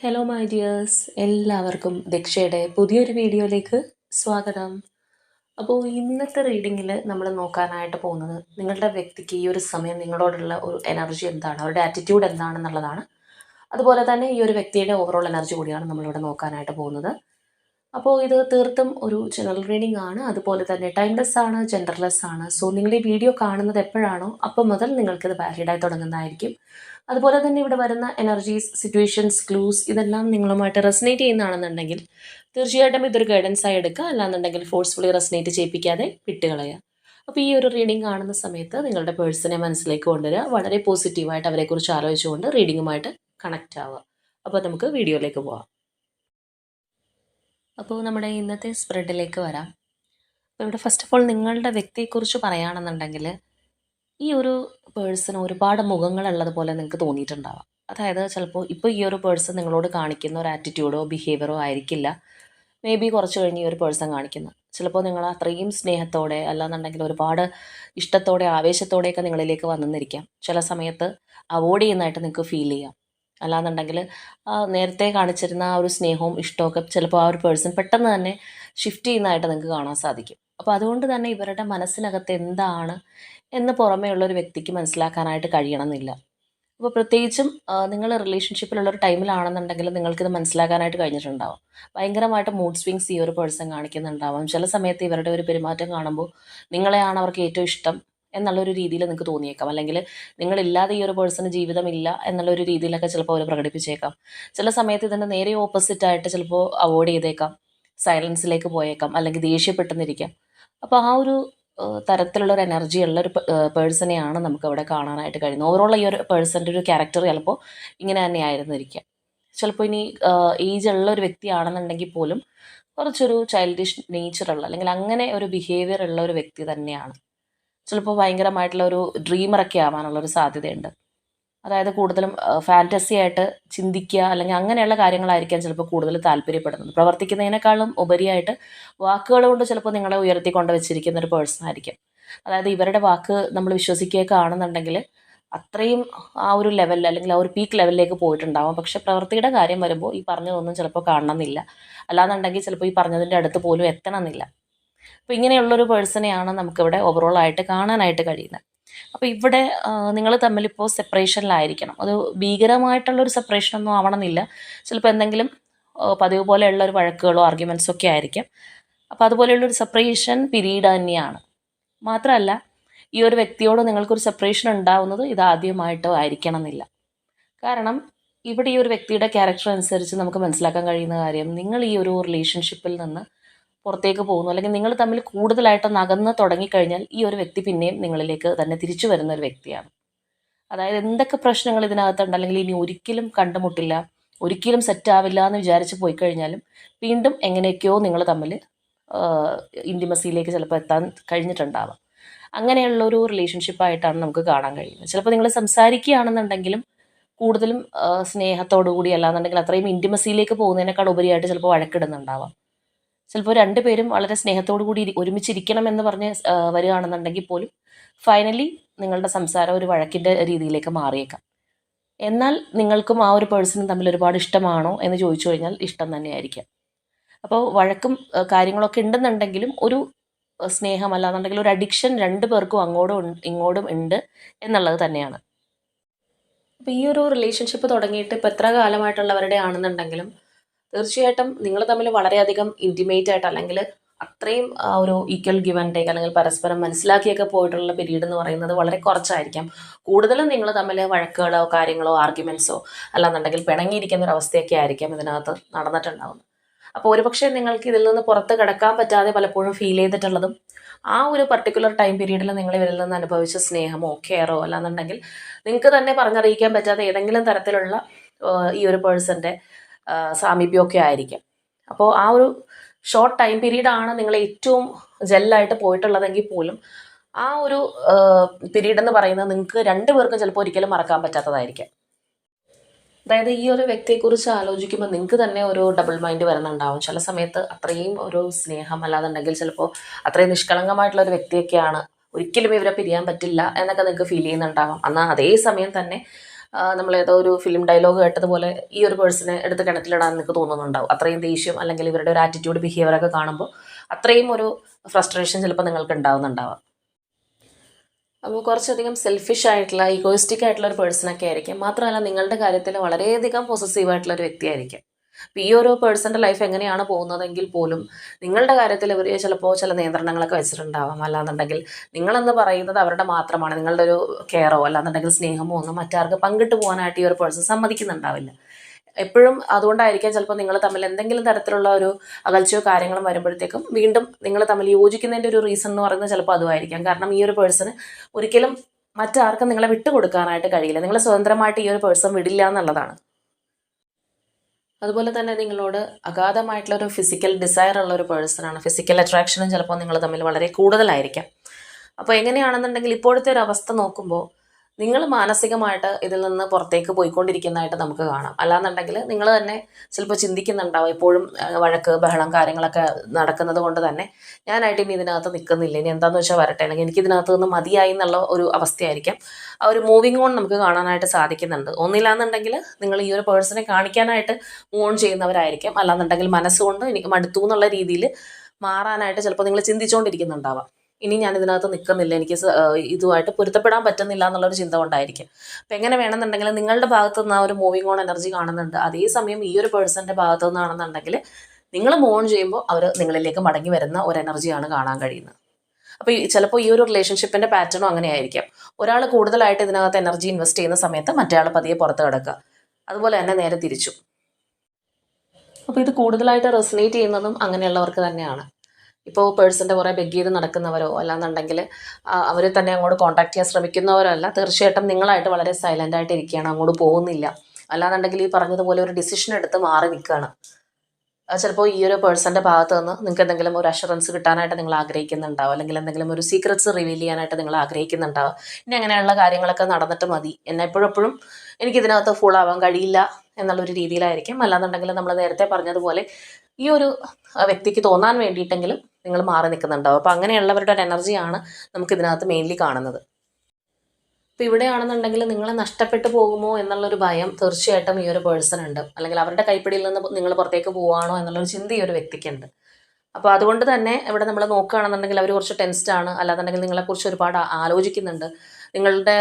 Hello my dears എല്ലാവർക്കും ദക്ഷയുടെ പുതിയൊരു വീഡിയോയിലേക്ക് സ്വാഗതം. അപ്പോൾ ഇന്നത്തെ റീഡിങ്ങിൽ നമ്മൾ നോക്കാനായിട്ട് പോകുന്നത് നിങ്ങളുടെ വ്യക്തിക്ക് ഈ ഒരു സമയം നിങ്ങളോടുള്ള ഒരു എനർജി എന്താണ്? അവരുടെ ആറ്റിറ്റ്യൂഡ് എന്താണെന്നുള്ളതാണ്. അതുപോലെ തന്നെ ഈ ഒരു വ്യക്തിയുടെ ഓവറോൾ എനർജി കൂടിയാണ് നമ്മളിവിടെ നോക്കാനായിട്ട് പോകുന്നത്. അപ്പോൾ ഇത് തീർത്തും ഒരു ജനറൽ റീഡിംഗ് ആണ്. അതുപോലെ തന്നെ ടൈംലെസ് ആണ് ജെൻഡർലെസ് ആണ്. സോ നിങ്ങൾ ഈ വീഡിയോ കാണുന്നത് എപ്പോഴാണോ അപ്പം മുതൽ നിങ്ങൾക്കിത് വാലിഡായി തുടങ്ങുന്നതായിരിക്കും. അതുപോലെ തന്നെ ഇവിടെ വരുന്ന എനർജീസ് സിറ്റുവേഷൻസ് ക്ലൂസ് ഇതെല്ലാം നിങ്ങളുമായിട്ട് റെസനേറ്റ് ചെയ്യുന്നതാണെന്നുണ്ടെങ്കിൽ തീർച്ചയായിട്ടും ഇതൊരു ഗൈഡൻസ് ആയി എടുക്കുക. അല്ലാന്നുണ്ടെങ്കിൽ ഫോഴ്സ്ഫുള്ളി റെസനേറ്റ് ചെയ്യിപ്പിക്കാതെ വിട്ടുകളയുക. അപ്പോൾ ഈ ഒരു റീഡിംഗ് കാണുന്ന സമയത്ത് നിങ്ങളുടെ പേഴ്സണെ മനസ്സിലേക്ക് കൊണ്ടുവരിക. വളരെ പോസിറ്റീവായിട്ട് അവരെക്കുറിച്ച് ആലോചിച്ചുകൊണ്ട് റീഡിങ്ങുമായിട്ട് കണക്റ്റ് ആവുക. അപ്പോൾ നമുക്ക് വീഡിയോയിലേക്ക് പോവാം. അപ്പോൾ നമ്മുടെ ഇന്നത്തെ സ്പ്രെഡിലേക്ക് വരാം. അപ്പോൾ ഇവിടെ ഫസ്റ്റ് ഓഫ് ഓൾ നിങ്ങളുടെ വ്യക്തിയെക്കുറിച്ച് പറയുകയാണെന്നുണ്ടെങ്കിൽ ഈ ഒരു പേഴ്സൺ ഒരുപാട് മുഖങ്ങളുള്ളത് പോലെ നിങ്ങൾക്ക് തോന്നിയിട്ടുണ്ടാവാം. അതായത് ചിലപ്പോൾ ഇപ്പോൾ ഈ ഒരു പേഴ്സൺ നിങ്ങളോട് കാണിക്കുന്ന ഒരു ആറ്റിറ്റ്യൂഡോ ബിഹേവിയറോ ആയിരിക്കില്ല. മേ ബി കുറച്ച് കഴിഞ്ഞ് ഈ ഒരു പേഴ്സൺ കാണിക്കുന്നത് ചിലപ്പോൾ നിങ്ങൾ അത്രയും സ്നേഹത്തോടെ അല്ലാന്നുണ്ടെങ്കിൽ ഒരുപാട് ഇഷ്ടത്തോടെ ആവേശത്തോടെയൊക്കെ നിങ്ങളിലേക്ക് വന്നിരിക്കാം. ചില സമയത്ത് അവോയ്ഡ് ചെയ്യുന്നതായിട്ട് നിങ്ങൾക്ക് ഫീൽ ചെയ്യാം. അല്ലാന്നുണ്ടെങ്കിൽ നേരത്തെ കാണിച്ചിരുന്ന ആ ഒരു സ്നേഹവും ഇഷ്ടമൊക്കെ ചിലപ്പോൾ ആ ഒരു പേഴ്സൺ പെട്ടെന്ന് തന്നെ ഷിഫ്റ്റ് ചെയ്യുന്നതായിട്ട് നിങ്ങൾക്ക് കാണാൻ സാധിക്കും. അപ്പോൾ അതുകൊണ്ട് തന്നെ ഇവരുടെ മനസ്സിനകത്ത് എന്താണ് എന്ന് പുറമേ ഒരു വ്യക്തിക്ക് മനസ്സിലാക്കാനായിട്ട് കഴിയണമെന്നില്ല. അപ്പോൾ പ്രത്യേകിച്ചും നിങ്ങൾ റിലേഷൻഷിപ്പിലുള്ള ഒരു ടൈമിലാണെന്നുണ്ടെങ്കിൽ നിങ്ങൾക്കിത് മനസ്സിലാക്കാനായിട്ട് കഴിഞ്ഞിട്ടുണ്ടാവും. ഭയങ്കരമായിട്ട് മൂഡ് സ്വിങ്സ് ഈ ഒരു പേഴ്സൺ കാണിക്കുന്നുണ്ടാവാം. ചില സമയത്ത് ഇവരുടെ ഒരു പെരുമാറ്റം കാണുമ്പോൾ നിങ്ങളെയാണ് അവർക്ക് ഏറ്റവും ഇഷ്ടം. എന്നുള്ളൊരു രീതിയിൽ നിങ്ങൾക്ക് തോന്നിയേക്കാം. അല്ലെങ്കിൽ നിങ്ങളില്ലാതെ ഈ ഒരു പേഴ്സണ് ജീവിതമില്ല എന്നുള്ളൊരു രീതിയിലൊക്കെ ചിലപ്പോൾ അവർ പ്രകടിപ്പിച്ചേക്കാം. ചില സമയത്ത് ഇതിന്റെ നേരെ ഓപ്പോസിറ്റ് ആയിട്ട് ചിലപ്പോൾ അവോയ്ഡ് ചെയ്തേക്കാം. സൈലൻസിലേക്ക് പോയേക്കാം. അല്ലെങ്കിൽ ദേഷ്യപ്പെട്ടെന്നിരിക്കാം. അപ്പോൾ ആ ഒരു തരത്തിലുള്ള ഒരു എനർജി ഉള്ള ഒരു പേഴ്സണെയാണ് നമുക്ക് അവിടെ കാണാനായിട്ട് കഴിയുന്നത്. ഓവറോൾ ഈ ഒരു പേഴ്സന്റെ ഒരു ക്യാരക്ടർ ചിലപ്പോൾ ഇങ്ങനെ തന്നെ ആയിരുന്നിരിക്കാം ചിലപ്പോൾ ഇനി ഏജ് ഉള്ള ഒരു വ്യക്തിയാണെന്നുണ്ടെങ്കിൽ പോലും കുറച്ചൊരു ചൈൽഡിഷ് നേച്ചറുള്ള അല്ലെങ്കിൽ അങ്ങനെ ഒരു ബിഹേവിയർ ഉള്ള ഒരു വ്യക്തി തന്നെയാണ്. ചിലപ്പോൾ ഭയങ്കരമായിട്ടുള്ള ഒരു ഡ്രീമറൊക്കെ ആവാനുള്ള ഒരു സാധ്യതയുണ്ട്. അതായത് കൂടുതലും ഫാന്റസി ആയിട്ട് ചിന്തിക്കുക അല്ലെങ്കിൽ അങ്ങനെയുള്ള കാര്യങ്ങളായിരിക്കാം ചിലപ്പോൾ കൂടുതൽ താല്പര്യപ്പെടുന്നത്. പ്രവർത്തിക്കുന്നതിനേക്കാളും ഉപരിയായിട്ട് വാക്കുകൾ കൊണ്ട് ചിലപ്പോൾ നിങ്ങളെ ഉയർത്തിക്കൊണ്ട് വെച്ചിരിക്കുന്ന ഒരു പേഴ്സൺ ആയിരിക്കും. അതായത് ഇവരുടെ വാക്ക് നമ്മൾ വിശ്വസിക്കുകയൊക്കെ ആണെന്നുണ്ടെങ്കിൽ അത്രയും ആ ഒരു ലെവലിൽ അല്ലെങ്കിൽ ആ ഒരു പീക്ക് ലെവലിലേക്ക് പോയിട്ടുണ്ടാവും. പക്ഷെ പ്രവൃത്തിയുടെ കാര്യം വരുമ്പോൾ ഈ പറഞ്ഞതൊന്നും ചിലപ്പോൾ കാണണമെന്നില്ല. അല്ലാന്നുണ്ടെങ്കിൽ ചിലപ്പോൾ ഈ പറഞ്ഞതിന്റെ അടുത്ത് പോലും എത്തണമെന്നില്ല. അപ്പോൾ ഇങ്ങനെയുള്ളൊരു പേഴ്സണെയാണ് നമുക്കിവിടെ ഓവറോൾ ആയിട്ട് കാണാനായിട്ട് കഴിയുന്നത്. അപ്പോൾ ഇവിടെ നിങ്ങൾ തമ്മിലിപ്പോൾ സെപ്പറേഷനിലായിരിക്കണം അത് ഭീകരമായിട്ടുള്ളൊരു സെപ്പറേഷനൊന്നും ആവണമെന്നില്ല. ചിലപ്പോൾ എന്തെങ്കിലും പതിവ് പോലെയുള്ള ഒരു വഴക്കുകളോ ആർഗ്യുമെൻസോ ഒക്കെ ആയിരിക്കും. അപ്പോൾ അതുപോലെയുള്ളൊരു സെപ്പറേഷൻ പിരീഡ് തന്നെയാണ്. മാത്രമല്ല ഈ ഒരു വ്യക്തിയോട് നിങ്ങൾക്കൊരു സെപ്പറേഷൻ ഉണ്ടാവുന്നത് ഇതാദ്യമായിട്ടോ ആയിരിക്കണം എന്നില്ല കാരണം ഇവിടെ ഈ ഒരു വ്യക്തിയുടെ ക്യാരക്ടർ അനുസരിച്ച് നമുക്ക് മനസ്സിലാക്കാൻ കഴിയുന്ന കാര്യം നിങ്ങൾ ഈ ഒരു റിലേഷൻഷിപ്പിൽ നിന്ന് പുറത്തേക്ക് പോകുന്നു. അല്ലെങ്കിൽ നിങ്ങൾ തമ്മിൽ കൂടുതലായിട്ട് നകന്ന് തുടങ്ങിക്കഴിഞ്ഞാൽ ഈ ഒരു വ്യക്തി പിന്നെയും നിങ്ങളിലേക്ക് തന്നെ തിരിച്ചു വരുന്ന ഒരു വ്യക്തിയാണ്. അതായത് എന്തൊക്കെ പ്രശ്നങ്ങൾ ഇതിനകത്തുണ്ട്? അല്ലെങ്കിൽ ഇനി ഒരിക്കലും കണ്ടുമുട്ടില്ല ഒരിക്കലും സെറ്റ് ആവില്ല എന്ന് വിചാരിച്ച് പോയി കഴിഞ്ഞാലും വീണ്ടും എങ്ങനെയൊക്കെയോ നിങ്ങൾ തമ്മിൽ ഇന്റിമസിയിലേക്ക് ചിലപ്പോൾ എത്താൻ കഴിഞ്ഞിട്ടുണ്ടാവാം. അങ്ങനെയുള്ള ഒരു റിലേഷൻഷിപ്പായിട്ടാണ് നമുക്ക് കാണാൻ കഴിയുന്നത്. ചിലപ്പോൾ നിങ്ങൾ സംസാരിക്കുകയാണെന്നുണ്ടെങ്കിലും കൂടുതലും സ്നേഹത്തോടു കൂടി അല്ലാന്നുണ്ടെങ്കിൽ അത്രയും ഇന്റിമസിയിലേക്ക് പോകുന്നതിനേക്കാൾ ഉപരിയായിട്ട് ചിലപ്പോൾ വഴക്കിടുന്നുണ്ടാവാം. ചിലപ്പോൾ രണ്ടുപേരും വളരെ സ്നേഹത്തോടു കൂടി ഒരുമിച്ചിരിക്കണം എന്ന് പറഞ്ഞ് വരികയാണെന്നുണ്ടെങ്കിൽ പോലും ഫൈനലി നിങ്ങളുടെ സംസാരം ഒരു വഴക്കിന്റെ രീതിയിലേക്ക് മാറിയേക്കാം. എന്നാൽ നിങ്ങൾക്കും ആ ഒരു പേഴ്സണും തമ്മിൽ ഒരുപാട് ഇഷ്ടമാണോ എന്ന് ചോദിച്ചു കഴിഞ്ഞാൽ ഇഷ്ടം തന്നെയായിരിക്കാം. അപ്പോൾ വഴക്കും കാര്യങ്ങളൊക്കെ ഉണ്ടെന്നുണ്ടെങ്കിലും ഒരു സ്നേഹം അല്ലാന്നുണ്ടെങ്കിൽ ഒരു അഡിക്ഷൻ രണ്ടു പേർക്കും അങ്ങോട്ടും ഇങ്ങോട്ടും ഉണ്ട് എന്നുള്ളത് തന്നെയാണ്. അപ്പോൾ ഈ ഒരു റിലേഷൻഷിപ്പ് തുടങ്ങിയിട്ട് ഇപ്പോൾ എത്ര കാലമായിട്ടുള്ളവരുടെ ആണെന്നുണ്ടെങ്കിലും തീർച്ചയായിട്ടും നിങ്ങൾ തമ്മിൽ വളരെയധികം ഇന്റിമേറ്റ് ആയിട്ട് അല്ലെങ്കിൽ അത്രയും ഒരു ഈക്വൽ ഗിവൻ ആൻഡ് ടേക്ക് അല്ലെങ്കിൽ പരസ്പരം മനസ്സിലാക്കിയൊക്കെ പോയിട്ടുള്ള പീരീഡ് എന്ന് പറയുന്നത് വളരെ കുറച്ചായിരിക്കാം. കൂടുതലും നിങ്ങൾ തമ്മിൽ വഴക്കുകളോ കാര്യങ്ങളോ ആർഗ്യുമെൻസോ അല്ലാന്നുണ്ടെങ്കിൽ പിണങ്ങിയിരിക്കുന്ന ഒരു അവസ്ഥയൊക്കെ ആയിരിക്കാം ഇതിനകത്ത് നടന്നിട്ടുണ്ടാവുന്നത്. അപ്പോൾ ഒരുപക്ഷെ നിങ്ങൾക്ക് ഇതിൽ നിന്ന് പുറത്ത് കിടക്കാൻ പറ്റാതെ പലപ്പോഴും ഫീൽ ചെയ്തിട്ടുള്ളതും ആ ഒരു പർട്ടിക്കുലർ ടൈം പീരീഡിൽ നിങ്ങൾ ഇവരിൽ നിന്ന് അനുഭവിച്ച സ്നേഹമോ കെയറോ അല്ലാന്നുണ്ടെങ്കിൽ നിങ്ങൾക്ക് തന്നെ പറഞ്ഞറിയിക്കാൻ പറ്റാത്ത ഏതെങ്കിലും തരത്തിലുള്ള ഈ ഒരു പേഴ്സന്റെ സാമീപ്യമൊക്കെ ആയിരിക്കും. അപ്പോൾ ആ ഒരു ഷോർട്ട് ടൈം പീരീഡ് ആണ് നിങ്ങൾ ഏറ്റവും ജെല്ലായിട്ട് പോയിട്ടുള്ളതെങ്കിൽ പോലും ആ ഒരു പീരീഡ് എന്ന് പറയുന്നത് നിങ്ങൾക്ക് രണ്ടു പേർക്കും ചിലപ്പോൾ ഒരിക്കലും മറക്കാൻ പറ്റാത്തതായിരിക്കും. അതായത് ഈ ഒരു വ്യക്തിയെക്കുറിച്ച് ആലോചിക്കുമ്പോൾ നിങ്ങൾക്ക് തന്നെ ഒരു ഡബിൾ മൈൻഡ് വരുന്നുണ്ടാവും. ചില സമയത്ത് അത്രയും ഒരു സ്നേഹം അല്ലാതുണ്ടെങ്കിൽ ചിലപ്പോൾ അത്രയും നിഷ്കളങ്കമായിട്ടുള്ള ഒരു വ്യക്തിയൊക്കെയാണ് ഒരിക്കലും ഇവരെ പിരിയാൻ പറ്റില്ല എന്നൊക്കെ നിങ്ങൾക്ക് ഫീൽ ചെയ്യുന്നുണ്ടാവാം. എന്നാൽ അതേ സമയം തന്നെ നമ്മൾ ഏതോ ഒരു ഫിലിം ഡയലോഗ് കേട്ടതുപോലെ ഈ ഒരു പേഴ്സണെ എടുത്ത് കിണറ്റിലിടാൻ നിങ്ങൾക്ക് തോന്നുന്നുണ്ടാവും. അത്രയും ദേഷ്യം അല്ലെങ്കിൽ ഇവരുടെ ഒരു ആറ്റിറ്റ്യൂഡ് ബിഹേവിയറൊക്കെ കാണുമ്പോൾ അത്രയും ഒരു ഫ്രസ്ട്രേഷൻ ചിലപ്പോൾ നിങ്ങൾക്ക് ഉണ്ടാവുന്നുണ്ടാവാം. അപ്പോൾ കുറച്ചധികം സെൽഫിഷ് ആയിട്ടുള്ള ഈഗോയിസ്റ്റിക് ആയിട്ടുള്ള ഒരു പേഴ്സണൊക്കെ ആയിരിക്കും. മാത്രമല്ല നിങ്ങളുടെ കാര്യത്തിൽ വളരെയധികം പോസസീവ് ആയിട്ടുള്ള ഒരു വ്യക്തിയായിരിക്കും അപ്പോൾ ഈ ഒരു പേഴ്സന്റെ ലൈഫ് എങ്ങനെയാണ് പോകുന്നതെങ്കിൽ പോലും നിങ്ങളുടെ കാര്യത്തിൽ ഇവർ ചിലപ്പോൾ ചില നിയന്ത്രണങ്ങളൊക്കെ വെച്ചിട്ടുണ്ടാവാം. അല്ലാന്നുണ്ടെങ്കിൽ നിങ്ങളെന്ന് പറയുന്നത് അവരുടെ മാത്രമാണ്. നിങ്ങളുടെ ഒരു കെയറോ അല്ലാന്നുണ്ടെങ്കിൽ സ്നേഹമോ ഒന്നും മറ്റാർക്ക് പങ്കിട്ട് പോകാനായിട്ട് ഈ ഒരു പേഴ്സൺ സമ്മതിക്കുന്നുണ്ടാവില്ല. എപ്പോഴും അതുകൊണ്ടായിരിക്കാം ചിലപ്പോൾ നിങ്ങൾ തമ്മിൽ എന്തെങ്കിലും തരത്തിലുള്ള ഒരു അകൽച്ചയോ കാര്യങ്ങളും വരുമ്പോഴത്തേക്കും വീണ്ടും നിങ്ങൾ തമ്മിൽ യോജിക്കുന്നതിന്റെ ഒരു റീസൺ എന്ന് പറയുന്നത് ചിലപ്പോൾ അതുമായിരിക്കാം. കാരണം ഈ ഒരു പേഴ്സണ് ഒരിക്കലും മറ്റാർക്കും നിങ്ങളെ വിട്ടുകൊടുക്കാനായിട്ട് കഴിയില്ല. നിങ്ങളെ സ്വതന്ത്രമായിട്ട് ഈ ഒരു പേഴ്സൺ വിടില്ല എന്നുള്ളതാണ്. അതുപോലെ തന്നെ നിങ്ങളോട് അഗാധമായിട്ടുള്ള ഒരു ഫിസിക്കൽ ഡിസയർ ഉള്ള ഒരു പേഴ്സണാണ് ഫിസിക്കൽ അട്രാക്ഷനും ചിലപ്പോൾ നിങ്ങൾ തമ്മിൽ വളരെ കൂടുതലായിരിക്കാം. അപ്പോൾ എങ്ങനെയാണെന്നുണ്ടെങ്കിൽ ഇപ്പോഴത്തെ ഒരു അവസ്ഥ നോക്കുമ്പോൾ നിങ്ങൾ മാനസികമായിട്ട് ഇതിൽ നിന്ന് പുറത്തേക്ക് പോയിക്കൊണ്ടിരിക്കുന്നതായിട്ട് നമുക്ക് കാണാം. അല്ലാന്നുണ്ടെങ്കിൽ നിങ്ങൾ തന്നെ ചിലപ്പോൾ ചിന്തിക്കുന്നുണ്ടാവും. എപ്പോഴും വഴക്ക് ബഹളം കാര്യങ്ങളൊക്കെ നടക്കുന്നത് കൊണ്ട് തന്നെ ഞാനായിട്ട് ഇനി ഇതിനകത്ത് നിൽക്കുന്നില്ല. ഇനി എന്താണെന്ന് വെച്ചാൽ വരട്ടെ. അല്ലെങ്കിൽ എനിക്ക് ഇതിനകത്ത് നിന്ന് മതിയായി എന്നുള്ള ഒരു അവസ്ഥയായിരിക്കും. ആ ഒരു മൂവിങ് ഓൺ നമുക്ക് കാണാനായിട്ട് സാധിക്കുന്നുണ്ട്. ഒന്നില്ലാന്നുണ്ടെങ്കിൽ നിങ്ങൾ ഈ ഒരു പേഴ്സണെ കാണിക്കാനായിട്ട് മൂവ് ഓൺ ചെയ്യുന്നവരായിരിക്കും. അല്ലാന്നുണ്ടെങ്കിൽ മനസ്സുകൊണ്ട് എനിക്ക് മടുത്തു എന്നുള്ള രീതിയിൽ മാറാനായിട്ട് ചിലപ്പോൾ നിങ്ങൾ ചിന്തിച്ചുകൊണ്ടിരിക്കുന്നുണ്ടാവാം ഇനി ഞാൻ ഇതിനകത്ത് നിൽക്കുന്നില്ല എനിക്ക് ഇതുമായിട്ട് പൊരുത്തപ്പെടാൻ പറ്റുന്നില്ല എന്നുള്ളൊരു ചിന്ത കൊണ്ടായിരിക്കും. അപ്പം എങ്ങനെ വേണമെന്നുണ്ടെങ്കിൽ നിങ്ങളുടെ ഭാഗത്തു നിന്ന് ആ ഒരു മൂവിങ് ഓൺ എനർജി കാണുന്നുണ്ട്. അതേസമയം ഈ ഒരു പേഴ്സന്റെ ഭാഗത്തു നിന്നാണെന്നുണ്ടെങ്കിൽ നിങ്ങൾ മൂവ് ഓൺ ചെയ്യുമ്പോൾ അവർ നിങ്ങളിലേക്ക് മടങ്ങി വരുന്ന ഒരു എനർജിയാണ് കാണാൻ കഴിയുന്നത്. അപ്പോൾ ചിലപ്പോൾ ഈ ഒരു റിലേഷൻഷിപ്പിന്റെ പാറ്റേണും അങ്ങനെ ആയിരിക്കാം. ഒരാൾ കൂടുതലായിട്ട് ഇതിനകത്ത് എനർജി ഇൻവെസ്റ്റ് ചെയ്യുന്ന സമയത്ത് മറ്റേ ആൾ പതിയെ പുറത്ത് കിടക്കുക. അതുപോലെ തന്നെ നേരെ തിരിച്ചു. അപ്പോൾ ഇത് കൂടുതലായിട്ട് റെസിനേറ്റ് ചെയ്യുന്നതും അങ്ങനെയുള്ളവർക്ക് തന്നെയാണ്. ഇപ്പോൾ പേഴ്സന്റെ കുറേ ബെഗ് ചെയ്ത് നടക്കുന്നവരോ അല്ലാന്നുണ്ടെങ്കിൽ അവർ തന്നെ അങ്ങോട്ട് കോൺടാക്ട് ചെയ്യാൻ ശ്രമിക്കുന്നവരോ അല്ല തീർച്ചയായിട്ടും നിങ്ങളായിട്ട് വളരെ സൈലന്റ് ആയിട്ട് ഇരിക്കുകയാണ് അങ്ങോട്ട് പോകുന്നില്ല. അല്ലാന്നുണ്ടെങ്കിൽ ഈ പറഞ്ഞതുപോലെ ഒരു ഡിസിഷൻ എടുത്ത് മാറി നിൽക്കുകയാണ്. ചിലപ്പോൾ ഈ ഒരു പേഴ്സന്റെ ഭാഗത്ത് നിന്ന് നിങ്ങൾക്ക് എന്തെങ്കിലും ഒരു അഷുറൻസ് കിട്ടാനായിട്ട് നിങ്ങൾ ആഗ്രഹിക്കുന്നുണ്ടാവും. അല്ലെങ്കിൽ എന്തെങ്കിലും ഒരു സീക്രറ്റ്സ് റിവീൽ ചെയ്യാനായിട്ട് നിങ്ങൾ ആഗ്രഹിക്കുന്നുണ്ടാവും. ഇനി അങ്ങനെയുള്ള കാര്യങ്ങളൊക്കെ നടന്നിട്ട് മതി. എന്നെ എപ്പോഴെപ്പോഴും എനിക്കിതിനകത്ത് ഫുൾ ആവാൻ കഴിയില്ല എന്നുള്ളൊരു രീതിയിലായിരിക്കും. അല്ലാന്നുണ്ടെങ്കിൽ നമ്മൾ നേരത്തെ പറഞ്ഞതുപോലെ ഈ ഒരു വ്യക്തിക്ക് തോന്നാൻ വേണ്ടിയിട്ടെങ്കിലും നിങ്ങൾ മാറി നിൽക്കുന്നുണ്ടാവും. അപ്പോൾ അങ്ങനെയുള്ളവരുടെ ഒരു എനർജിയാണ് നമുക്ക് ഇതിനകത്ത് മെയിൻലി കാണുന്നത്. അപ്പോൾ ഇവിടെയാണെന്നുണ്ടെങ്കിൽ നിങ്ങളെ നഷ്ടപ്പെട്ടു പോകുമോ എന്നുള്ളൊരു ഭയം തീർച്ചയായിട്ടും ഈ ഒരു പേഴ്സൺ ഉണ്ട്. അല്ലെങ്കിൽ അവരുടെ കൈപ്പിടിയിൽ നിന്ന് നിങ്ങൾ പുറത്തേക്ക് പോവാണോ എന്നുള്ളൊരു ചിന്ത ഈ ഒരു വ്യക്തിക്കുണ്ട്. അപ്പോൾ അതുകൊണ്ട് തന്നെ ഇവിടെ നമ്മൾ നോക്കുകയാണെന്നുണ്ടെങ്കിൽ അവർ കുറച്ച് ടെൻസ്ഡ് ആണ്. അല്ലാന്നുണ്ടെങ്കിൽ നിങ്ങളെക്കുറിച്ച് ഒരുപാട് ആലോചിക്കുന്നുണ്ട്. നിങ്ങളുടെ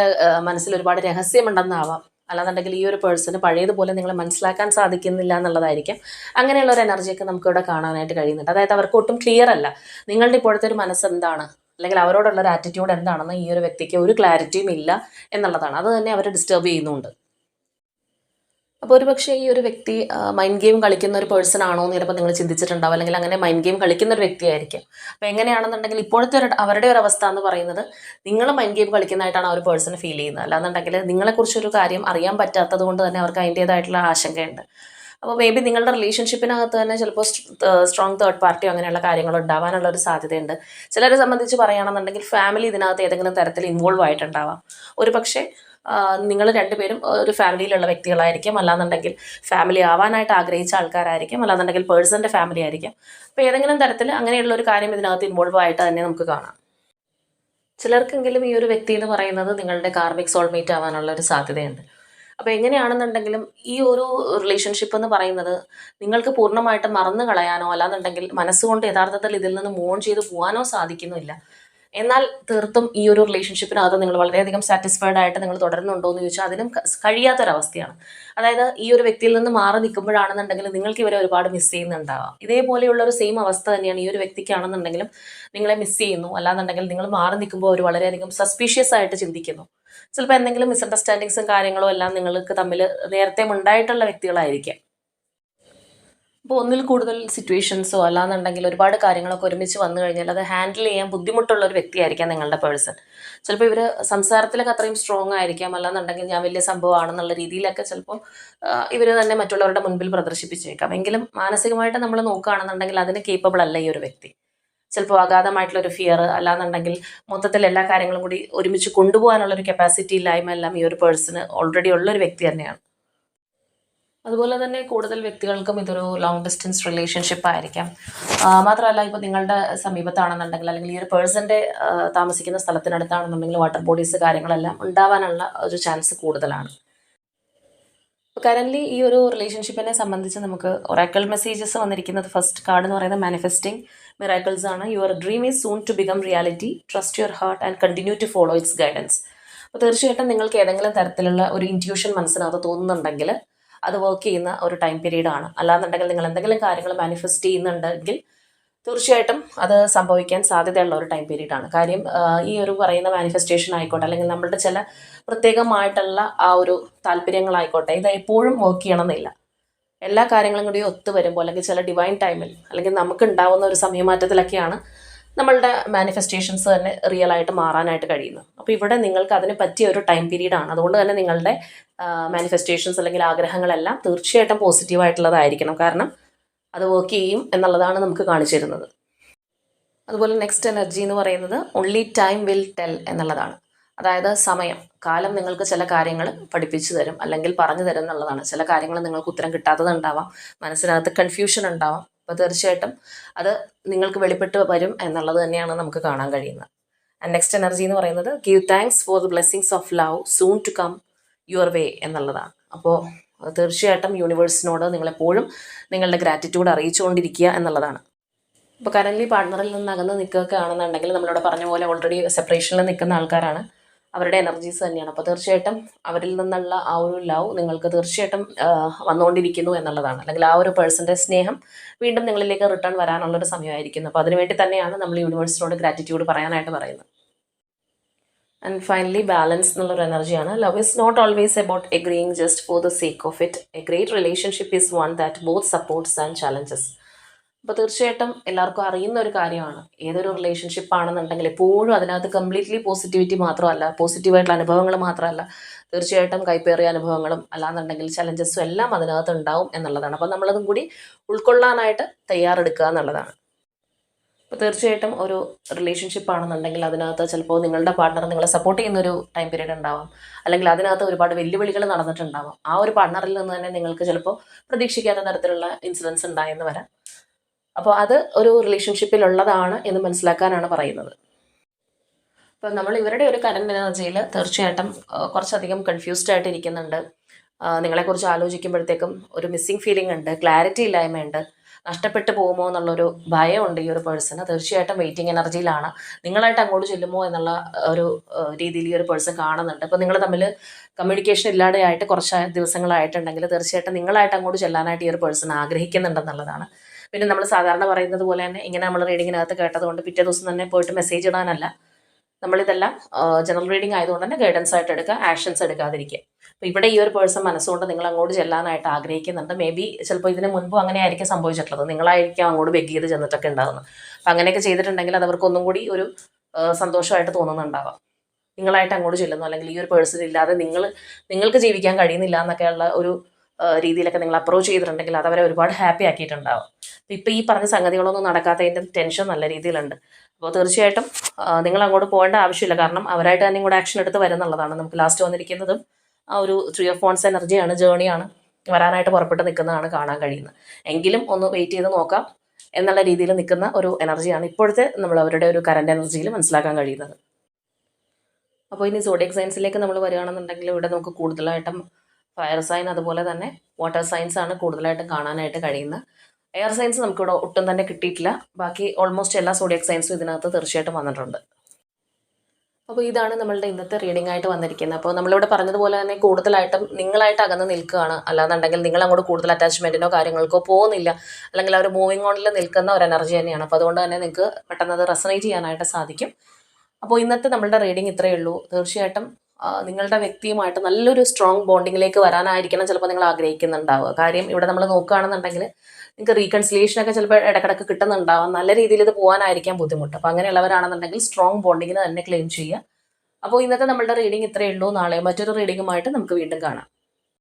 മനസ്സിൽ ഒരുപാട് രഹസ്യമുണ്ടെന്നാവാം. അല്ലാന്നുണ്ടെങ്കിൽ ഈ ഒരു പേഴ്സണ് പഴയതുപോലെ നിങ്ങളെ മനസ്സിലാക്കാൻ സാധിക്കുന്നില്ല എന്നുള്ളതായിരിക്കും. അങ്ങനെയുള്ള ഒരു എനർജിയൊക്കെ നമുക്കിവിടെ കാണാനായിട്ട് കഴിയുന്നുണ്ട്. അതായത് അവർക്ക് ഒട്ടും ക്ലിയർ അല്ല. നിങ്ങളുടെ ഇപ്പോഴത്തെ ഒരു മനസ്സ് എന്താണ്? അല്ലെങ്കിൽ അവരോടുള്ള ഒരു ആറ്റിറ്റ്യൂഡ് എന്താണെന്ന് ഈ ഒരു വ്യക്തിക്ക് ഒരു ക്ലാരിറ്റിയും ഇല്ല എന്നുള്ളതാണ്. അത് തന്നെ അവരെ ഡിസ്റ്റർബ് ചെയ്യുന്നുണ്ട്. അപ്പോൾ ഒരു പക്ഷേ ഈ ഒരു വ്യക്തി മൈൻഡ് ഗെയിം കളിക്കുന്ന ഒരു പേഴ്സൺ ആണോ എന്ന് ചിലപ്പോൾ നിങ്ങൾ ചിന്തിച്ചിട്ടുണ്ടാവും. അല്ലെങ്കിൽ അങ്ങനെ മൈൻഡ് ഗെയിം കളിക്കുന്ന ഒരു വ്യക്തിയായിരിക്കും അപ്പോൾ എങ്ങനെയാണെന്നുണ്ടെങ്കിൽ ഇപ്പോഴത്തെ ഒരു അവരുടെ ഒരു അവസ്ഥ എന്ന് പറയുന്നത് നിങ്ങൾ മൈൻഡ് ഗെയിം കളിക്കുന്നതായിട്ടാണ് ആ ഒരു പേഴ്സൺ ഫീൽ ചെയ്യുന്നത്. അല്ലാന്നുണ്ടെങ്കിൽ നിങ്ങളെക്കുറിച്ചൊരു കാര്യം അറിയാൻ പറ്റാത്തത് കൊണ്ട് തന്നെ അവർക്ക് അതിന്റേതായിട്ടുള്ള ആശങ്കയുണ്ട്. അപ്പോൾ മേ ബി നിങ്ങളുടെ റിലേഷൻഷിപ്പിനകത്ത് തന്നെ ചിലപ്പോൾ സ്ട്രോങ് തേർഡ് പാർട്ടിയോ അങ്ങനെയുള്ള കാര്യങ്ങൾ ഉണ്ടാവാനുള്ള ഒരു സാധ്യതയുണ്ട്. ചിലരെ സംബന്ധിച്ച് പറയുകയാണെന്നുണ്ടെങ്കിൽ ഫാമിലി ഇതിനകത്ത് ഏതെങ്കിലും തരത്തിൽ ഇൻവോൾവ് ആയിട്ടുണ്ടാവാം. ഒരു പക്ഷേ നിങ്ങൾ രണ്ടുപേരും ഒരു ഫാമിലിയിലുള്ള വ്യക്തികളായിരിക്കും. അല്ലാന്നുണ്ടെങ്കിൽ ഫാമിലി ആവാനായിട്ട് ആഗ്രഹിച്ച ആൾക്കാരായിരിക്കും. അല്ലാന്നുണ്ടെങ്കിൽ പേഴ്സന്റെ ഫാമിലി ആയിരിക്കും. അപ്പോൾ ഏതെങ്കിലും തരത്തിൽ അങ്ങനെയുള്ള ഒരു കാര്യം ഇതിനകത്ത് ഇൻവോൾവ് ആയിട്ട് തന്നെ നമുക്ക് കാണാം. ചിലർക്കെങ്കിലും ഈ ഒരു വ്യക്തി എന്ന് പറയുന്നത് നിങ്ങളുടെ കാർമിക് സോൾമേറ്റ് ആവാനുള്ള ഒരു സാധ്യതയുണ്ട്. അപ്പോൾ എങ്ങനെയാണെന്നുണ്ടെങ്കിലും ഈ ഒരു റിലേഷൻഷിപ്പ് എന്ന് പറയുന്നത് നിങ്ങൾക്ക് പൂർണമായിട്ട് മറന്നു കളയാനോ അല്ലാന്നുണ്ടെങ്കിൽ മനസ്സുകൊണ്ട് യഥാർത്ഥത്തിൽ ഇതിൽ നിന്ന് മോൺ ചെയ്ത് പോകാനോ സാധിക്കുന്നില്ല എന്നാൽ തീർത്തും ഈ ഒരു റിലേഷൻഷിപ്പിനകത്ത് നിങ്ങൾ വളരെയധികം സാറ്റിസ്ഫൈഡ് ആയിട്ട് നിങ്ങൾ തുടരുന്നുണ്ടോ എന്ന് ചോദിച്ചാൽ അതിനും കഴിയാത്തൊരവസ്ഥയാണ്. അതായത് ഈ ഒരു വ്യക്തിയിൽ നിന്ന് മാറി നിൽക്കുമ്പോഴാണെന്നുണ്ടെങ്കിൽ നിങ്ങൾക്ക് ഇവരെ ഒരുപാട് മിസ് ചെയ്യുന്നുണ്ടാവാം. ഇതേപോലെയുള്ള ഒരു സെയിം അവസ്ഥ തന്നെയാണ് ഈ ഒരു വ്യക്തിക്കാണെന്നുണ്ടെങ്കിലും നിങ്ങളെ മിസ് ചെയ്യുന്നു. അല്ലാന്നുണ്ടെങ്കിൽ നിങ്ങൾ മാറി നിൽക്കുമ്പോൾ അവർ വളരെയധികം സസ്പീഷ്യസ് ആയിട്ട് ചിന്തിക്കുന്നു. ചിലപ്പോൾ എന്തെങ്കിലും മിസ്അണ്ടർസ്റ്റാൻഡിങ്സും കാര്യങ്ങളും എല്ലാം നിങ്ങൾക്ക് തമ്മിൽ നേരത്തെ ഉണ്ടായിട്ടുള്ള വ്യക്തികളായിരിക്കാം. അപ്പോൾ ഒന്നിൽ കൂടുതൽ സിറ്റുവേഷൻസോ അല്ലാന്നുണ്ടെങ്കിൽ ഒരുപാട് കാര്യങ്ങളൊക്കെ ഒരുമിച്ച് വന്നു കഴിഞ്ഞാൽ അത് ഹാൻഡിൽ ചെയ്യാൻ ബുദ്ധിമുട്ടുള്ള ഒരു വ്യക്തിയായിരിക്കാം നിങ്ങളുടെ പേഴ്സൺ ചിലപ്പോൾ ഇവർ സംസാരത്തിലൊക്കെ അത്രയും സ്ട്രോങ് ആയിരിക്കാം. അല്ലാന്നുണ്ടെങ്കിൽ ഞാൻ വലിയ സംഭവമാണെന്നുള്ള രീതിയിലൊക്കെ ചിലപ്പോൾ ഇവർ തന്നെ മറ്റുള്ളവരുടെ മുൻപിൽ പ്രദർശിപ്പിച്ചേക്കാം. എങ്കിലും മാനസികമായിട്ട് നമ്മൾ നോക്കുകയാണെന്നുണ്ടെങ്കിൽ അതിന് കേപ്പബിൾ അല്ല ഈ ഒരു വ്യക്തി. ചിലപ്പോൾ അഗാധമായിട്ടുള്ള ഒരു ഫിയർ അല്ലാന്നുണ്ടെങ്കിൽ മൊത്തത്തിൽ എല്ലാ കാര്യങ്ങളും കൂടി ഒരുമിച്ച് കൊണ്ടുപോകാനുള്ള ഒരു കപ്പാസിറ്റി ഇല്ലായ്മ എല്ലാം ഈ ഒരു പേഴ്സണ് ഓൾറെഡി ഉള്ള ഒരു വ്യക്തി തന്നെയാണ്. അതുപോലെ തന്നെ കൂടുതൽ വ്യക്തികൾക്കും ഇതൊരു ലോങ് ഡിസ്റ്റൻസ് റിലേഷൻഷിപ്പ് ആയിരിക്കാം. മാത്രമല്ല ഇപ്പോൾ നിങ്ങളുടെ സമീപത്താണെന്നുണ്ടെങ്കിൽ അല്ലെങ്കിൽ ഈ ഒരു പേഴ്സന്റെ താമസിക്കുന്ന സ്ഥലത്തിനടുത്താണെന്നുണ്ടെങ്കിൽ വാട്ടർ ബോഡീസ് കാര്യങ്ങളെല്ലാം ഉണ്ടാവാനുള്ള ഒരു ചാൻസ് കൂടുതലാണ്. കറന്റ്ലി ഈ ഒരു റിലേഷൻഷിപ്പിനെ സംബന്ധിച്ച് നമുക്ക് ഒറാക്കൽ മെസ്സേജസ് വന്നിരിക്കുന്നത് ഫസ്റ്റ് കാർഡ് എന്ന് പറയുന്നത് മാനിഫെസ്റ്റിംഗ് മിറാക്കിൾസ് ആണ്. Your dream is soon to become reality trust your heart and continue to follow its guidance അപ്പോൾ തീർച്ചയായിട്ടും നിങ്ങൾക്ക് ഏതെങ്കിലും തരത്തിലുള്ള ഒരു ഇന്റ്യൂഷൻ മനസ്സിനകത്ത് തോന്നുന്നുണ്ടെങ്കിൽ അത് വർക്ക് ചെയ്യുന്ന ഒരു ടൈം പീരീഡ് ആണ്. അല്ലാന്നുണ്ടെങ്കിൽ നിങ്ങൾ എന്തെങ്കിലും കാര്യങ്ങൾ മാനിഫെസ്റ്റ് ചെയ്യുന്നുണ്ടെങ്കിൽ തീർച്ചയായിട്ടും അത് സംഭവിക്കാൻ സാധ്യതയുള്ള ഒരു ടൈം പീരീഡ് ആണ്. കാര്യം ഈ ഒരു പറയുന്ന മാനിഫെസ്റ്റേഷൻ ആയിക്കോട്ടെ അല്ലെങ്കിൽ നമ്മളുടെ ചില പ്രത്യേകമായിട്ടുള്ള ആ ഒരു താല്പര്യങ്ങളായിക്കോട്ടെ ഇത് എപ്പോഴും വർക്ക് ചെയ്യണമെന്നില്ല. എല്ലാ കാര്യങ്ങളും കൂടി ഒത്തു വരുമ്പോൾ അല്ലെങ്കിൽ ചില ഡിവൈൻ ടൈമിൽ അല്ലെങ്കിൽ നമുക്ക് ഉണ്ടാവുന്ന ഒരു സമയമാറ്റത്തിലൊക്കെയാണ് നമ്മളുടെ മാനിഫെസ്റ്റേഷൻസ് തന്നെ റിയൽ ആയിട്ട് മാറാനായിട്ട് കഴിയുന്നു. അപ്പോൾ ഇവിടെ നിങ്ങൾക്ക് അതിന് പറ്റിയ ഒരു ടൈം പീരീഡ് ആണ്. അതുകൊണ്ട് തന്നെ നിങ്ങളുടെ മാനിഫെസ്റ്റേഷൻസ് അല്ലെങ്കിൽ ആഗ്രഹങ്ങളെല്ലാം തീർച്ചയായിട്ടും പോസിറ്റീവായിട്ടുള്ളതായിരിക്കണം കാരണം അത് വർക്ക് ചെയ്യും എന്നുള്ളതാണ് നമുക്ക് കാണിച്ചു തരുന്നത്. അതുപോലെ നെക്സ്റ്റ് എനർജി എന്ന് പറയുന്നത് ഓൺലി ടൈം വിൽ ടെൽ എന്നുള്ളതാണ്. അതായത് സമയം. കാലം നിങ്ങൾക്ക് ചില കാര്യങ്ങൾ പഠിപ്പിച്ചു തരും അല്ലെങ്കിൽ പറഞ്ഞു തരും എന്നുള്ളതാണ്. ചില കാര്യങ്ങൾ നിങ്ങൾക്ക് ഉത്തരം കിട്ടാത്തത് ഉണ്ടാവാം. മനസ്സിനകത്ത് കൺഫ്യൂഷൻ ഉണ്ടാവാം. അപ്പോൾ തീർച്ചയായിട്ടും അത് നിങ്ങൾക്ക് വെളിപ്പെട്ട് വരും എന്നുള്ളത് തന്നെയാണ് നമുക്ക് കാണാൻ കഴിയുന്നത്. ആൻഡ് നെക്സ്റ്റ് എനർജി എന്ന് പറയുന്നത് give thanks for the blessings of love soon to come your way എന്നുള്ളതാണ്. അപ്പോൾ തീർച്ചയായിട്ടും യൂണിവേഴ്സിനോട് നിങ്ങളെപ്പോഴും നിങ്ങളുടെ ഗ്രാറ്റിറ്റ്യൂഡ് അറിയിച്ചുകൊണ്ടിരിക്കുക എന്നുള്ളതാണ്. ഇപ്പോൾ കറന്റ് പാർട്ട്ണറിൽ നിന്ന് അകന്ന് നിൽക്കുകയൊക്കെ ആണെന്നുണ്ടെങ്കിൽ നമ്മളോട് പറഞ്ഞ പോലെ ഓൾറെഡി സെപ്പറേഷനിൽ നിൽക്കുന്ന ആൾക്കാരാണ്. അവരുടെ എനർജീസ് തന്നെയാണ്. അപ്പോൾ തീർച്ചയായിട്ടും അവരിൽ നിന്നുള്ള ആ ഒരു ലവ് നിങ്ങൾക്ക് തീർച്ചയായിട്ടും വന്നുകൊണ്ടിരിക്കുന്നു എന്നുള്ളതാണ്. അല്ലെങ്കിൽ ആ ഒരു പേഴ്സന്റെ സ്നേഹം വീണ്ടും നിങ്ങളിലേക്ക് റിട്ടേൺ വരാനുള്ളൊരു സമയമായിരിക്കുന്നു. അപ്പോൾ അതിനുവേണ്ടി തന്നെയാണ് നമ്മൾ യൂണിവേഴ്സിനോട് ഗ്രാറ്റിറ്റ്യൂഡ് പറയാനായിട്ട് പറയുന്നത്. ആൻഡ് ഫൈനലി ബാലൻസ് എന്നുള്ളൊരു എനർജിയാണ് love is not always about agreeing just for the sake of it a great relationship is one that both supports and challenges അപ്പോൾ തീർച്ചയായിട്ടും എല്ലാവർക്കും അറിയുന്ന ഒരു കാര്യമാണ്. ഏതൊരു റിലേഷൻഷിപ്പ് ആണെന്നുണ്ടെങ്കിൽ എപ്പോഴും അതിനകത്ത് കംപ്ലീറ്റ്ലി പോസിറ്റിവിറ്റി മാത്രമല്ല പോസിറ്റീവായിട്ടുള്ള അനുഭവങ്ങൾ മാത്രമല്ല തീർച്ചയായിട്ടും കൈപ്പേറിയ അനുഭവങ്ങളും അല്ലാന്നുണ്ടെങ്കിൽ ചലഞ്ചസും എല്ലാം അതിനകത്ത് ഉണ്ടാവും എന്നുള്ളതാണ്. അപ്പോൾ നമ്മളതും കൂടി ഉൾക്കൊള്ളാനായിട്ട് തയ്യാറെടുക്കുക എന്നുള്ളതാണ്. അപ്പോൾ തീർച്ചയായിട്ടും ഒരു റിലേഷൻഷിപ്പ് ആണെന്നുണ്ടെങ്കിൽ അതിനകത്ത് ചിലപ്പോൾ നിങ്ങളുടെ പാർട്ണർ നിങ്ങളെ സപ്പോർട്ട് ചെയ്യുന്ന ഒരു ടൈം പീരീഡ് ഉണ്ടാവാം. അല്ലെങ്കിൽ അതിനകത്ത് ഒരുപാട് വെല്ലുവിളികൾ നടന്നിട്ടുണ്ടാവാം. ആ ഒരു പാർട്ണറിൽ നിന്ന് തന്നെ നിങ്ങൾക്ക് ചിലപ്പോൾ പ്രതീക്ഷിക്കാത്ത തരത്തിലുള്ള ഇൻസിഡൻസ് ഉണ്ടായെന്ന് വരാം. അപ്പോൾ അത് ഒരു റിലേഷൻഷിപ്പിലുള്ളതാണ് എന്ന് മനസ്സിലാക്കാനാണ് പറയുന്നത്. അപ്പോൾ നമ്മൾ ഇവരുടെ ഒരു കറണ്ട് എനർജിയിൽ തീർച്ചയായിട്ടും കുറച്ചധികം കൺഫ്യൂസ്ഡ് ആയിട്ട് ഇരിക്കുന്നുണ്ട് നിങ്ങളെ നിങ്ങളെക്കുറിച്ച് ആലോചിക്കുമ്പോഴത്തേക്കും ഒരു മിസ്സിങ് ഫീലിംഗ് ഉണ്ട് ക്ലാരിറ്റി ഇല്ലായ്മയുണ്ട് നഷ്ടപ്പെട്ടു പോകുമോ എന്നുള്ളൊരു ഭയമുണ്ട് ഈ ഒരു പേഴ്സണ് തീർച്ചയായിട്ടും വെയിറ്റിംഗ് എനർജിയിലാണ് നിങ്ങളായിട്ട് അങ്ങോട്ട് ചെല്ലുമോ എന്നുള്ള ഒരു രീതിയിൽ ഈ ഒരു പേഴ്സൺ കാണുന്നുണ്ട്. അപ്പോൾ നിങ്ങൾ തമ്മിൽ കമ്മ്യൂണിക്കേഷൻ ഇല്ലാതെ ആയിട്ട് കുറച്ച് ദിവസങ്ങളായിട്ടുണ്ടെങ്കിൽ തീർച്ചയായിട്ടും നിങ്ങളായിട്ട് അങ്ങോട്ട് ചെല്ലാനായിട്ട് ഈ ഒരു പേഴ്സൺ ആഗ്രഹിക്കുന്നുണ്ടെന്നുള്ളതാണ്. പിന്നെ നമ്മൾ സാധാരണ പറയുന്നത് പോലെ തന്നെ ഇങ്ങനെ നമ്മൾ റീഡിങ്ങിനകത്ത് കേട്ടതുകൊണ്ട് പിറ്റേ ദിവസം തന്നെ പോയിട്ട് മെസ്സേജ് ഇടാനല്ല. നമ്മളിതെല്ലാം ജനറൽ റീഡിംഗ് ആയതുകൊണ്ട് തന്നെ ഗൈഡൻസ് ആയിട്ട് എടുക്കുക ആക്ഷൻസ് എടുക്കാതിരിക്കുക. അപ്പോൾ ഇവിടെ ഈ ഒരു പേഴ്സൺ മനസ്സുകൊണ്ട് നിങ്ങൾ അങ്ങോട്ട് ചെല്ലാനായിട്ട് ആഗ്രഹിക്കുന്നുണ്ട്. മേ ബി ചിലപ്പോൾ ഇതിന് മുൻപും അങ്ങനെ ആയിരിക്കും സംഭവിച്ചിട്ടുള്ളത്. നിങ്ങളായിരിക്കും അങ്ങോട്ട് ബെഗ് ചെയ്ത് ചെന്നിട്ടൊക്കെ ഉണ്ടാകുന്നത് അപ്പം അങ്ങനെയൊക്കെ ചെയ്തിട്ടുണ്ടെങ്കിൽ അത് അവർക്ക് ഒന്നും കൂടി ഒരു സന്തോഷമായിട്ട് തോന്നുന്നുണ്ടാവാം. നിങ്ങളായിട്ട് അങ്ങോട്ട് ചെല്ലുന്നു. അല്ലെങ്കിൽ ഈ ഒരു പേഴ്സൺ ഇല്ലാതെ നിങ്ങൾ നിങ്ങൾക്ക് ജീവിക്കാൻ കഴിയുന്നില്ല എന്നൊക്കെയുള്ള ഒരു രീതിയിലൊക്കെ നിങ്ങൾ അപ്രോച്ച് ചെയ്തിട്ടുണ്ടെങ്കിൽ അത് അവരെ ഒരുപാട് ഹാപ്പി ആക്കിയിട്ടുണ്ടാവും. ഇപ്പം ഈ പറഞ്ഞ സംഗതികളൊന്നും നടക്കാത്തതിന്റെ ടെൻഷൻ നല്ല രീതിയിലുണ്ട്. അപ്പോൾ തീർച്ചയായിട്ടും നിങ്ങൾ അങ്ങോട്ട് പോകേണ്ട ആവശ്യമില്ല. കാരണം അവരായിട്ട് തന്നെ ഇങ്ങോട്ട് ആക്ഷൻ എടുത്ത് വരുന്നുള്ളതാണ് നമുക്ക് ലാസ്റ്റ് വന്നിരിക്കുന്നതും ആ ഒരു ത്രീ ഓഫ് ഫോൺസ് എനർജിയാണ് ജേണിയാണ് വരാനായിട്ട് പുറപ്പെട്ട് നിൽക്കുന്നതാണ് കാണാൻ കഴിയുന്നത്. എങ്കിലും ഒന്ന് വെയിറ്റ് ചെയ്ത് നോക്കാം എന്നുള്ള രീതിയിൽ നിൽക്കുന്ന ഒരു എനർജിയാണ് ഇപ്പോഴത്തെ നമ്മൾ അവരുടെ ഒരു കറണ്ട് എനർജിയിൽ മനസ്സിലാക്കാൻ കഴിയുന്നത്. അപ്പോൾ ഇനി സോഡിയക് സയൻസിലേക്ക് നമ്മൾ വരികയാണെന്നുണ്ടെങ്കിൽ ഇവിടെ നമുക്ക് കൂടുതലായിട്ടും ഫയർ സൈൻ അതുപോലെ തന്നെ വാട്ടർ സയൻസ് ആണ് കൂടുതലായിട്ടും കാണാനായിട്ട് കഴിയുന്നത്. എയർ സയൻസ് നമുക്കിവിടെ ഒട്ടും തന്നെ കിട്ടിയിട്ടില്ല. ബാക്കി ഓൾമോസ്റ്റ് എല്ലാ സോഡിയക് സയൻസും ഇതിനകത്ത് തീർച്ചയായിട്ടും വന്നിട്ടുണ്ട്. അപ്പോൾ ഇതാണ് നമ്മളുടെ ഇന്നത്തെ റീഡിംഗ് ആയിട്ട് വന്നിരിക്കുന്നത്. അപ്പോൾ നമ്മളിവിടെ പറഞ്ഞതുപോലെ തന്നെ കൂടുതലായിട്ടും നിങ്ങളായിട്ട് അകന്ന് നിൽക്കുകയാണ്. അല്ലാന്നുണ്ടെങ്കിൽ നിങ്ങൾ അങ്ങോട്ട് കൂടുതൽ അറ്റാച്ച്മെന്റിനോ കാര്യങ്ങൾക്കോ പോകുന്നില്ല. അല്ലെങ്കിൽ അവർ മൂവിങ് ഓണിൽ നിൽക്കുന്ന ഒരു എനർജി തന്നെയാണ്. അപ്പോൾ അതുകൊണ്ട് തന്നെ നിങ്ങൾക്ക് പെട്ടെന്ന് അത് റെസനേറ്റ് ചെയ്യാനായിട്ട് സാധിക്കും. അപ്പോൾ ഇന്നത്തെ നമ്മളുടെ റീഡിംഗ് ഇത്രയേ ഉള്ളൂ. തീർച്ചയായിട്ടും നിങ്ങളുടെ വ്യക്തിയുമായിട്ട് നല്ലൊരു സ്ട്രോങ് ബോണ്ടിങ്ങിലേക്ക് വരാനായിരിക്കണം ചിലപ്പോൾ നിങ്ങൾ ആഗ്രഹിക്കുന്നുണ്ടാവുക. കാര്യം ഇവിടെ നമ്മൾ നോക്കുകയാണെന്നുണ്ടെങ്കിൽ നിങ്ങൾക്ക് റീകൺസിലേഷൻ ഒക്കെ ചിലപ്പോൾ ഇടക്കിടക്ക് കിട്ടുന്നുണ്ടാവാം. നല്ല രീതിയിൽ ഇത് പോകാനായിരിക്കാം ബുദ്ധിമുട്ട്. അപ്പോൾ അങ്ങനെയുള്ളവരാണെന്നുണ്ടെങ്കിൽ സ്ട്രോങ് ബോണ്ടിങ്ങിന് തന്നെ ക്ലെയിം ചെയ്യുക. അപ്പോൾ ഇന്നത്തെ നമ്മളുടെ റീഡിംഗ് ഇത്രയേ ഉള്ളൂ. നാളെ മറ്റൊരു റീഡിങ്ങുമായിട്ട് നമുക്ക് വീണ്ടും കാണാം.